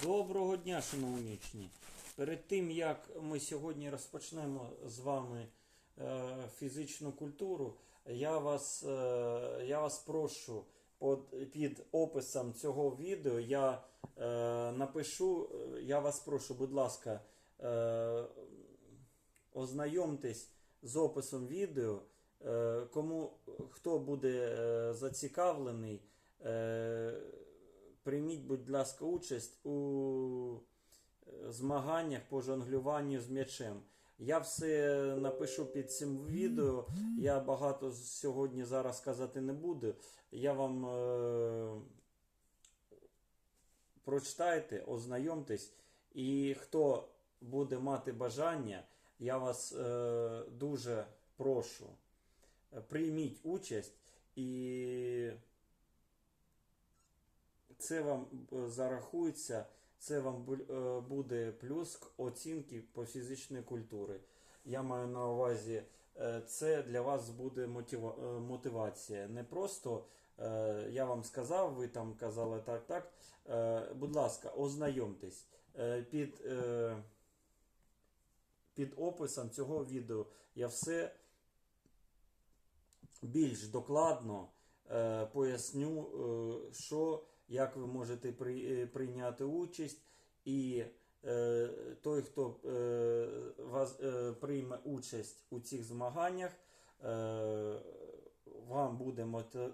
Доброго дня, шановні учні. Перед тим як ми сьогодні розпочнемо з вами е, фізичну культуру, я вас, е, я вас прошу під описом цього відео я е, напишу, я вас прошу, будь ласка, ознайомтесь з описом відео. Кому хто буде зацікавлений, прийміть, будь ласка, участь у е, змаганнях по жонглюванню з м'ячем. Я все напишу під цим відео. Я багато сьогодні зараз казати не буду. Я вам е, прочитайте, ознайомтесь. І хто буде мати бажання, я вас е, дуже прошу. Прийміть участь і це вам е, зарахується, це вам е, буде плюс оцінки по фізичної культури. Я маю на увазі, е, це для вас буде мотива- мотивація. Не просто я вам сказав, ви там казали так, так. Будь ласка, ознайомтесь під, під описом цього відео. Я все більш докладно поясню, що, як ви можете е, прийняти участь, і е, той, хто е, вас, е, прийме участь у цих змаганнях, е, вам буде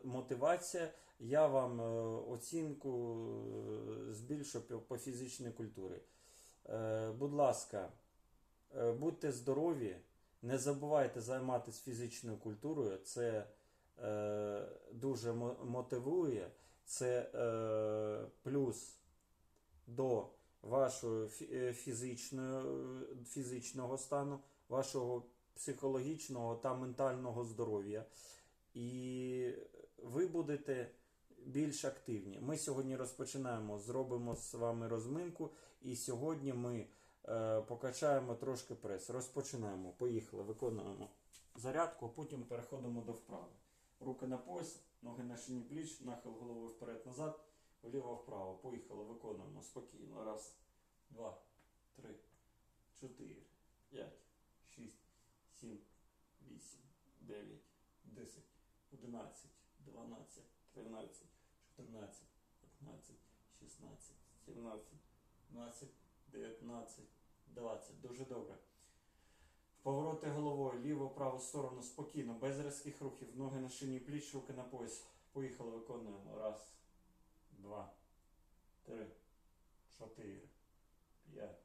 мотивація, я вам е, оцінку е, збільшу по- фізичній культурі. Е, Будь ласка, будьте здорові, не забувайте займатися фізичною культурою. Це е, дуже мотивує. Це е, плюс до вашого е, фізичного, фізичного стану, вашого психологічного та ментального здоров'я. І ви будете більш активні. Ми сьогодні розпочинаємо, зробимо з вами розминку, і сьогодні ми е, покачаємо трошки прес. Розпочинаємо. Поїхали, виконуємо зарядку, а потім переходимо до вправи. Руки на пояс, ноги на шині пліч, нахил голови вперед-назад, вліво-вправо. Поїхали, виконуємо спокійно. Раз, два, три, чотири, п'ять, шість, сім, вісім, дев'ять, десять, одинадцять, дванадцять, тринадцять, чотирнадцять, п'ятнадцять, шістнадцять, сімнадцять, 12, 19, 20. Дуже добре. Повороти головою, ліву, праву сторону спокійно, без різких рухів, ноги на шині пліч, руки на пояс. Поїхали, виконуємо. Раз, два, три, чотири, п'ять,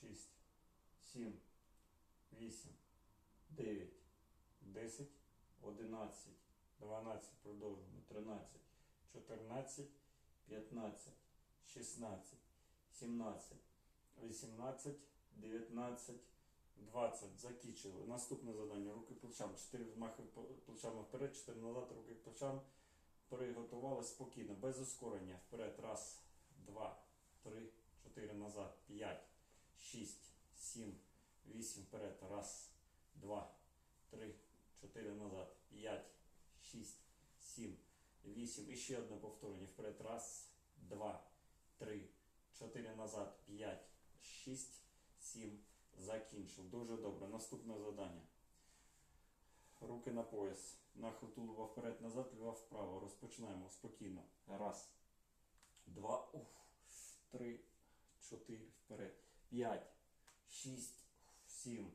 шість, сім, вісім, дев'ять, десять, одинадцять, дванадцять, продовжуємо, тринадцять, чотирнадцять, п'ятнадцять, шістнадцять, сімнадцять, вісімнадцять, дев'ятнадцять, 20. Закінчили. Наступне завдання. Руки плечам. 4 взмахи плечами вперед, 4 назад, руки плечам. Приготували спокійно, без ускорення. Вперед. Раз, два, три, чотири назад. П'ять, шість, сім, вісім. Вперед. Раз, два, три, чотири назад. П'ять, шість, сім, вісім. І ще одне повторення. Вперед. Раз, два, три, чотири назад. П'ять, шість, сім. Закінчив. Дуже добре. Наступне завдання. Руки на пояс. Нахил тулуба вперед, назад, ліва вправо. Розпочинаємо спокійно. Раз, два, уф, три, чотири, вперед. П'ять, шість, сім,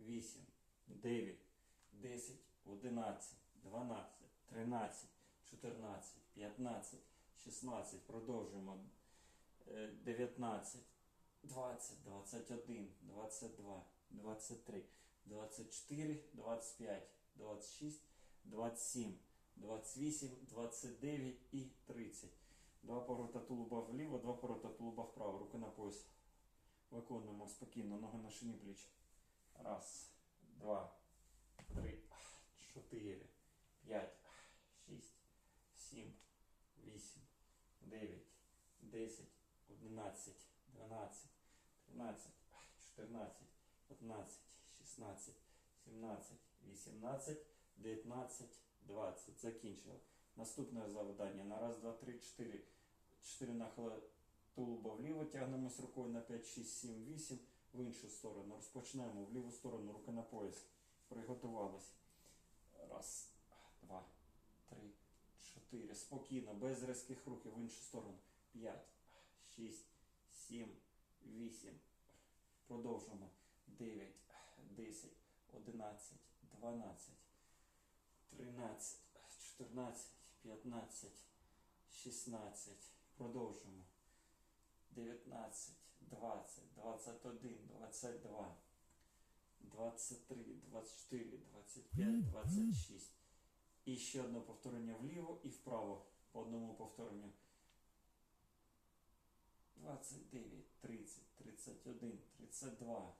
вісім, дев'ять, десять, одинадцять, дванадцять, тринадцять, чотирнадцять, п'ятнадцять, шістнадцять. Продовжуємо. Е, Дев'ятнадцять. 20, 21, 22, 23, 24, 25, 26, 27, 28, 29 і 30. Два поворота тулуба вліво, два поворота тулуба вправо. Руки на пояс. Виконуємо спокійно. Ноги на шині пліч. Раз, два, три, чотири, п'ять, шість, сім, вісім, дев'ять, десять, одинадцять, дванадцять. 13, 14, 15, 16, 17, 18, 19, 20. Закінчили. Наступне завдання. На раз, два, три, чотири. Чотири нахили тулуба вліво, тягнемось рукою на 5, 6, 7, 8, в іншу сторону. Розпочинаємо в ліву сторону, руки на пояс. Приготувались. Раз, два, три, чотири. Спокійно, без різких рухів в іншу сторону. П'ять, шість, сім, вісім. Продовжуємо. Дев'ять, десять, одинадцять, дванадцять, тринадцять, чотирнадцять, п'ятнадцять, шістнадцять. Продовжуємо. 19, 20, 21, 22, 23, 24, 25, 26. І ще одне повторення вліво і вправо по одному повторенню. 29, 30, 31, 32,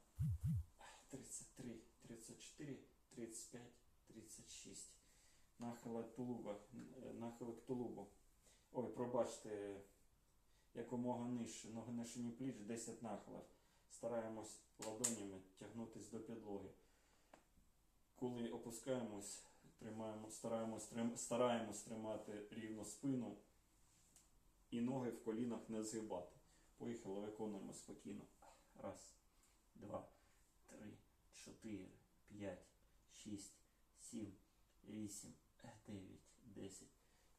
33, 34, 35, 36. Нахилок тулуба, нахилок тулубу. Ой, пробачте, якомога нижче. Ноги шині пліч 10 нахилів. Стараємось ладонями тягнутись до підлоги. Коли опускаємось, тримаємо, стараємось, трим, стараємось тримати рівно спину і ноги в колінах не згибати. Поїхали, виконуємо спокійно. Раз, два, три, чотири, п'ять, шість, сім, вісім, дев'ять, десять.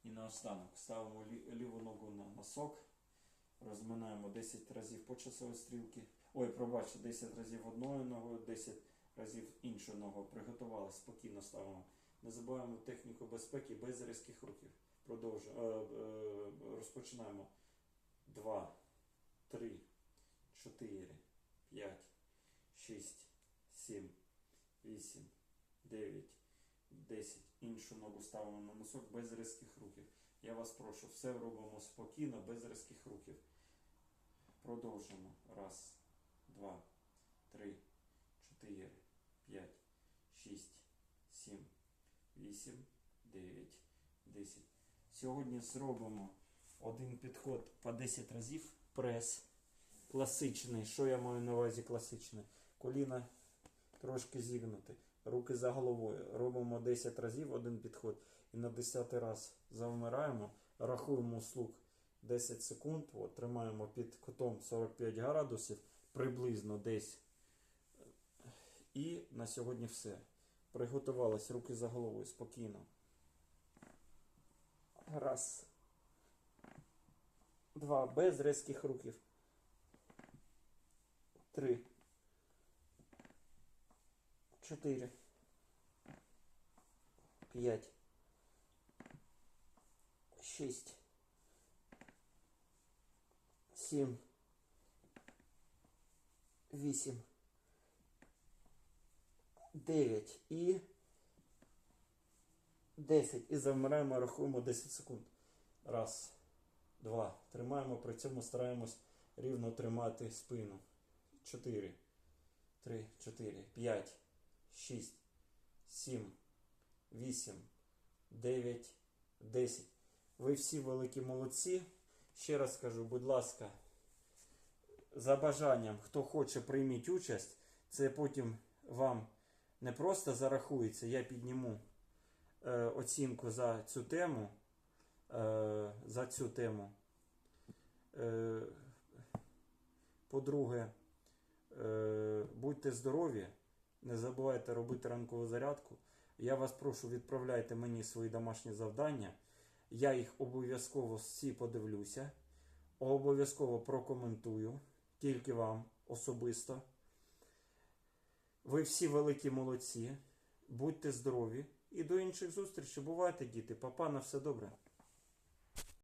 І наостанок ставимо лі- ліву ногу на носок. Розминаємо 10 разів по часовій стрілці. Ой, пробачте, 10 разів одною ногою, 10 разів іншою ногою. Приготували, спокійно ставимо. Не забуваємо техніку безпеки без різких рухів. Продовжуємо. Е, е, розпочинаємо. 2, 3, 4, 5, 6, 7, 8, 9, 10. Іншу ногу ставимо на носок без різких рухів. Я вас прошу, все робимо спокійно, без різких рухів. Продовжуємо. Раз, два, три, чотири, п'ять, шість, сім, вісім, дев'ять, десять. Сьогодні зробимо один підход по 10 разів. Прес. Класичний. Що я маю на увазі класичний? Коліна трошки зігнути. Руки за головою. Робимо 10 разів один підход. І на 10 раз завмираємо, рахуємо слух 10 секунд, от, тримаємо під кутом 45 градусів, приблизно десь. І на сьогодні все. Приготувались руки за головою спокійно. Раз. Два. Без різких рухів. Три. Чотири. П'ять. шість, сім, вісім, дев'ять і десять. І завмираємо, рахуємо 10 секунд. Раз, два. Тримаємо, при цьому стараємось рівно тримати спину. Чотири, три, чотири, п'ять, шість, сім, вісім, дев'ять, десять. Ви всі великі молодці. Ще раз кажу, будь ласка, за бажанням, хто хоче прийміть участь, це потім вам не просто зарахується, я підніму е, оцінку за цю тему. Е, за цю тему. Е, по-друге, е, будьте здорові, не забувайте робити ранкову зарядку. Я вас прошу, відправляйте мені свої домашні завдання. Я їх обов'язково всі подивлюся, обов'язково прокоментую, тільки вам особисто. Ви всі великі молодці, будьте здорові і до інших зустрічей. Бувайте, діти, папа, на все добре.